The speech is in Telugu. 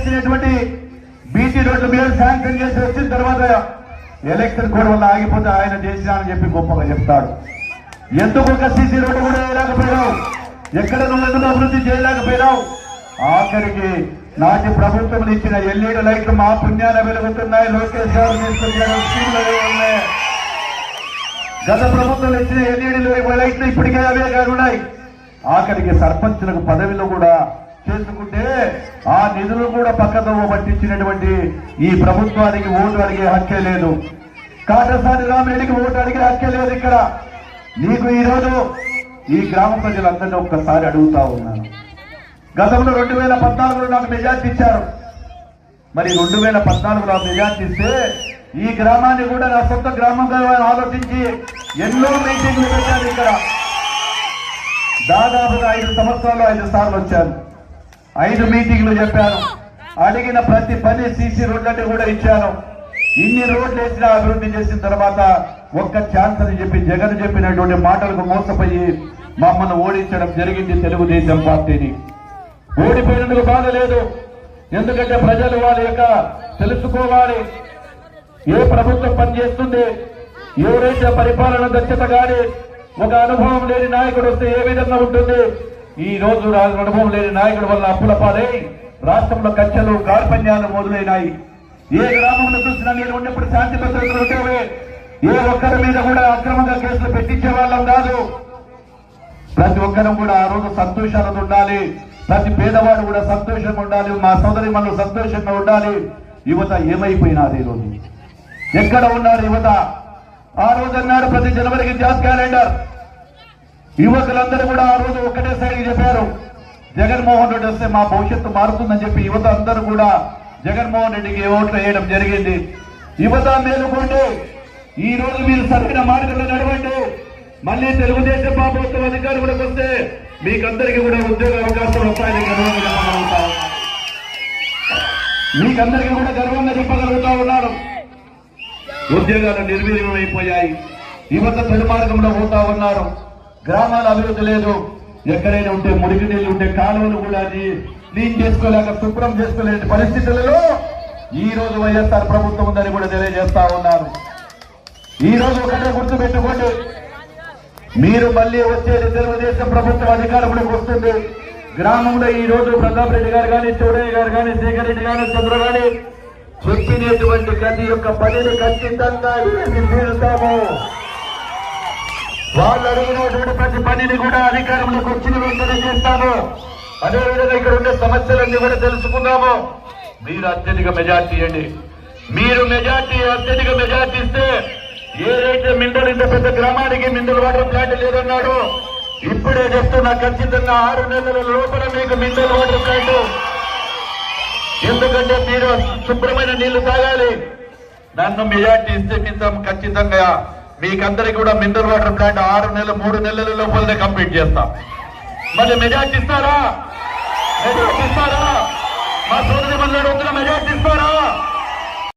చేసినటువంటి బీటీ రోడ్లు మీరు శాంక్షన్ చేసి వచ్చిన తర్వాత ఎలక్షన్ కోడ్ వల్ల ఆగిపోతే ఆయన చేసినానని చెప్పి గొప్పగా చెప్తాడు. ఎందుకు ఒక సీసీ రోడ్డు కూడా వేయలేకపోయినావు? ఎక్కడ నువ్వు ఎందుకు అభివృద్ధి చేయలేకపోయినావు? ఆఖరికి నాటి ప్రభుత్వం ఇచ్చిన ఎల్ఈడి లైట్లు మా పుణ్యాన వెలుగుతున్నాయి. లోకేష్ గారు ఉన్నాయి. గత ప్రభుత్వం ఇచ్చిన ఎల్ఈడి లైట్లు ఇప్పటికే అవే కానున్నాయి. ఆఖరికి సర్పంచులకు పదవిలో కూడా చేసుకుంటే ఆ నిధులు కూడా పక్కదోవ పట్టించినటువంటి ఈ ప్రభుత్వానికి ఓటు అడిగే హక్కే లేదు. కాటసాని రామరెడ్డికి ఓటు అడిగే హక్కే లేదు ఇక్కడ. నీకు ఈరోజు ఈ గ్రామ ప్రజలందరినీ ఒక్కసారి అడుగుతా ఉన్నాను. గతంలో రెండు వేల పద్నాలుగులో నాకు మెజార్టీ ఇచ్చారు. మరి రెండు వేల పద్నాలుగులో మెజార్టీ ఇస్తే ఈ గ్రామాన్ని కూడా నా సొంత గ్రామంగా ఆలోచించి ఎన్నో మీటింగ్లు పెట్టాను ఇక్కడ. దాదాపుగా ఐదు సంవత్సరాలు ఐదు సార్లు వచ్చాను. ఐదు మీటింగ్లు చెప్పాను. అడిగిన ప్రతి పని సీసీ రోడ్లన్నీ కూడా ఇచ్చాను. ఇన్ని రోడ్లు వేసిన అభివృద్ధి చేసిన తర్వాత ఒక్క ఛాన్స్ అని చెప్పి జగన్ చెప్పినటువంటి మాటలకు మోసపోయి మమ్మల్ని ఓడించడం జరిగింది తెలుగుదేశం పార్టీని. ఓడిపోయినందుకు బాధ లేదు. ఎందుకంటే ప్రజలు వాళ్ళ యొక్క తెలుసుకోవాలి. ఏ ప్రభుత్వం పనిచేస్తుంది? ఎవరైతే పరిపాలన దక్షత కానీ ఒక అనుభవం లేని నాయకుడు వస్తే ఏ విధంగా ఉంటుంది? ఈ రోజు అనుభవం లేని నాయకుడి వల్ల అప్పుల పాలై రాష్ట్రంలో కచ్చలు కార్పణ్యాలు మొదలైనాయి. ఏ గ్రామంలో చూసినా నేను ఉన్నప్పుడు శాంతి భద్రతలు ఉండేవి. ఏ ఒక్కరి మీద కూడా అక్రమంగా కేసులు పెట్టించే వాళ్ళం కాదు. ప్రతి ఒక్కరం కూడా ఆ రోజు సంతోషాలతో ఉండాలి. ప్రతి పేదవాడు కూడా సంతోషంగా ఉండాలి. మా సోదరి మనలు సంతోషంగా ఉండాలి. యువత ఏమైపోయినారు ఈ రోజు? ఎక్కడ ఉన్నారు యువత? ఆ రోజు అన్నారు ప్రతి జనవరికి జాబ్ క్యాలెండర్. యువకులందరూ కూడా ఆ రోజు ఒకటేసారి చెప్పారు. జగన్మోహన్ రెడ్డి వస్తే మా భవిష్యత్తు మారుతుందని చెప్పి యువత అందరూ కూడా జగన్మోహన్ రెడ్డికి ఓట్లు వేయడం జరిగింది. యువత మేలుకోండి. ఈ రోజు మీరు సరైన మార్గంలో నడవండి. మళ్ళీ తెలుగుదేశం ప్రభుత్వం కూడా వస్తే మీకందరికీ కూడా ఉద్యోగ అవకాశాలు వస్తాయని గర్వంగా మీకందరికీ కూడా గర్వంగా చెప్పగలుగుతా ఉన్నారు ఉద్యోగాలు నిర్వీర్యమైపోయాయి యువత తొలి మార్గంలో పోతా ఉన్నారు. గ్రామాల అభివృద్ధి లేదు. ఎక్కడైనా ఉంటే మురికి నీళ్ళు ఉంటే కాలువలు కూడా అది క్లీన్ చేసుకోలేక శుభ్రం చేసుకోలేని పరిస్థితులలో ఈ రోజు వైఎస్ఆర్ ప్రభుత్వం ఉందని కూడా తెలియజేస్తా ఉన్నారు. ఈ రోజు ఒకటే గుర్తు పెట్టుకోండి మీరు మళ్ళీ వచ్చేది తెలుగుదేశం ప్రభుత్వం అధికారంలోకి వస్తుంది. గ్రామంలో ఈ రోజు ప్రతాప్ రెడ్డి గారు కానీ చౌడయ్య గారు కానీ శేఖర్ రెడ్డి గారు చంద్ర గాని చెప్పినటువంటి ప్రతి యొక్క పనిని ఖచ్చితంగా తీరుతాము వాళ్ళు అడిగినటువంటి ప్రతి పనిని కూడా అధికారంలోకి వచ్చిన వెంటనే చేస్తాము అదేవిధంగా ఇక్కడ ఉండే సమస్యలన్నీ కూడా తెలుసుకున్నాము మీరు అత్యధిక మెజార్టీ అండి. మీరు మెజార్టీ అత్యధిక మెజార్టీ ఇస్తే ఏదైతే మిండలు ఇంత పెద్ద గ్రామానికి మిండల్ వాటర్ ప్లాంట్ లేదన్నాడు ఇప్పుడే చెప్తున్నా ఖచ్చితంగా ఆరు నెలల లోపల మీకు మిండల్ వాటర్ ప్లాంట్. ఎందుకంటే మీరు శుభ్రమైన నీళ్ళు తాగాలి. నన్ను మెజార్టీ ఇస్తే మిందం ఖచ్చితంగా మీకందరికి కూడా మినరల్ వాటర్ ప్లాంట్ ఆరు నెలలు మూడు నెలల లోపలనే కంప్లీట్ చేస్తాం. మళ్ళీ మెజార్టీ ఇస్తారా? మెజార్టీ ఇస్తారా? మా సోదరి మళ్ళీ మెజార్టీ ఇస్తారా?